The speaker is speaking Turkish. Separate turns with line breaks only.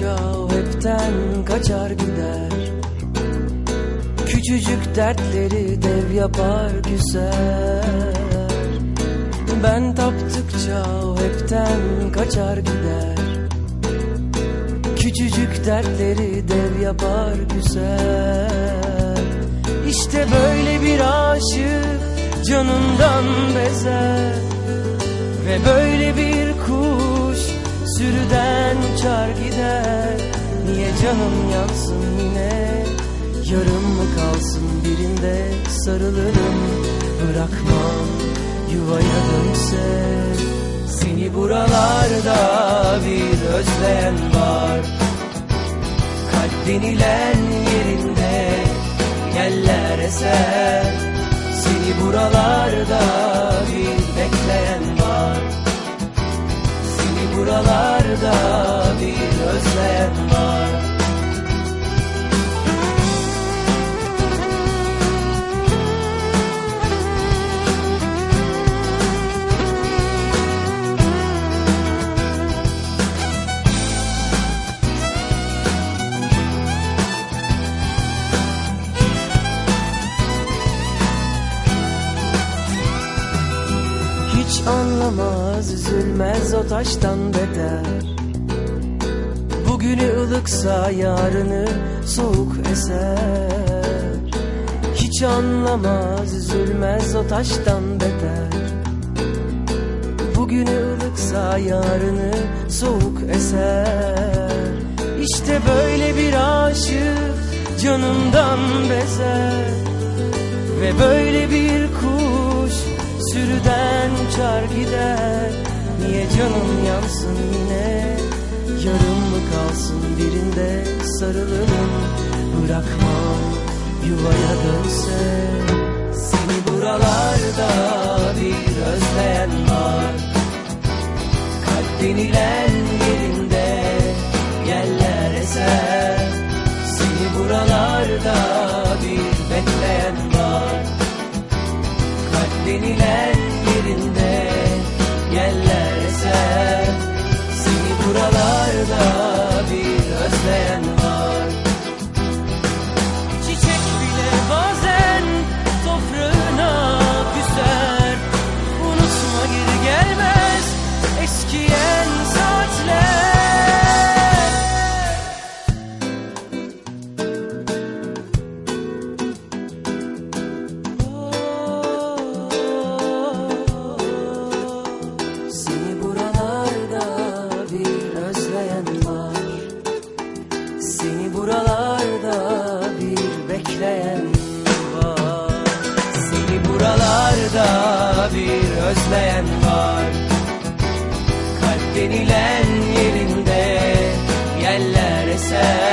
taptıkça o hepten kaçar gider. Küçücük dertleri dev yapar küser. Ben taptıkça o hepten kaçar gider. Küçücük dertleri dev yapar güzel İşte böyle bir aşık canından bezer. Ve böyle bir canım yansın yine. Yarım mı kalsın birinde sarılırım? Bırakmam yuvaya dönse. Seni buralarda bir özleyen var. Kalp denilen yerinde yeller eser. Seni buralarda Hiç anlamaz üzülmez o taştan beter. Bugünü ılıksa yarını soğuk eser. Hiç anlamaz üzülmez o taştan beter. Bugünü ılıksa yarını soğuk eser. İşte böyle bir aşık canımdan bezer Ve böyle bir kuş sürüden uçar gider. Niye canım yansın yine? Yarım mı kalsın birinde sarılırım Bırakmam yuvaya dönse. Seni buralarda bir özleyen var. Kalp denilen denilen yerinde yeller eser. Seni buralarda dağlarda bir özleyen var. Kalp denilen yerinde yeller eser.